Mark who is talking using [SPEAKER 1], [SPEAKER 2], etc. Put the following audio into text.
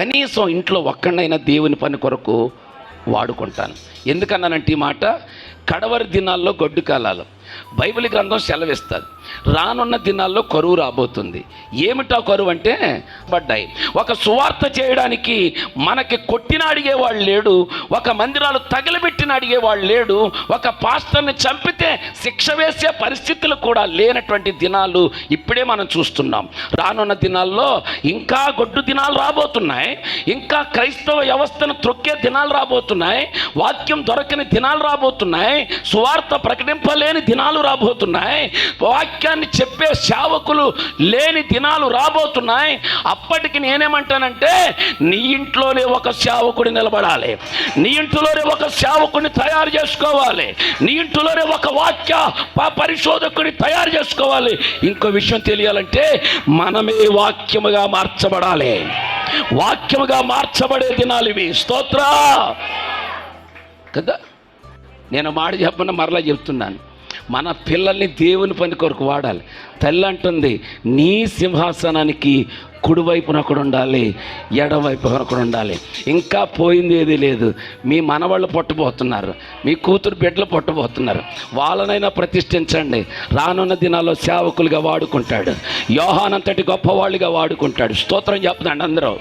[SPEAKER 1] కనీసం ఇంట్లో ఒక్కడైనా దేవుని పని కొరకు వాడుకుంటాను. ఎందుకన్నానంటే ఈ మాట? కడవరి దినాల్లో గొడ్డు కాలాలు. బైబిల్ గ్రంథం సెలవిస్తుంది. రానున్న దినాల్లో కరువు రాబోతుంది. ఏమిటా కరువు అంటే? పడ్డాయి. ఒక సువార్త చేయడానికి మనకి కొట్టిన అడిగేవాడు లేడు. ఒక మందిరాలు తగిలిబెట్టిన అడిగేవాడు లేడు. ఒక పాస్టర్ని చంపితే శిక్ష వేసే పరిస్థితులు కూడా లేనటువంటి దినాలు ఇప్పుడే మనం చూస్తున్నాం. రానున్న దినాల్లో ఇంకా గొడ్డు దినాలు రాబోతున్నాయి. ఇంకా క్రైస్తవ వ్యవస్థను త్రొక్కే దినాలు రాబోతున్నాయి. వాక్యం దొరకని దినాలు రాబోతున్నాయి. సువార్త ప్రకటింపలేని దినాలు రాబోతున్నాయి. వాక్యాన్ని చెప్పే సేవకులు లేని దినాలు రాబోతున్నాయి. అప్పటికి నేనేమంటానంటే నీ ఇంట్లోనే ఒక సేవకుడు నిలబడాలి. నీ ఇంట్లోనే ఒక సేవకుడిని తయారు చేసుకోవాలి. నీ ఇంట్లోనే ఒక వాక్య వాక్య పరిశోధకుడిని తయారు చేసుకోవాలి. ఇంకో విషయం తెలియాలంటే మనమే వాక్యముగా మార్చబడాలి. వాక్యముగా మార్చబడే దినాలు ఇవి. స్తోత్ర. కదా? నేను మాట చెప్పకుండా మరలా చెప్తున్నాను. మన పిల్లల్ని దేవుని పని కొరకు వాడాలి. తల్లి అంటుంది నీ సింహాసనానికి కుడివైపున ఒకడు ఉండాలి ఎడవైపున ఒకడు ఉండాలి. ఇంకా పోయింది ఏది లేదు. మీ మనవాళ్ళు పుట్టబోతున్నారు మీ కూతురు బిడ్డలు పుట్టబోతున్నారు. వాళ్ళనైనా ప్రతిష్ఠించండి. రానున్న దినాల్లో సేవకులుగా వాడుకుంటాడు. యోహానంతటి గొప్పవాళ్ళుగా వాడుకుంటాడు. స్తోత్రం చెప్తున్నాడు అందరూ.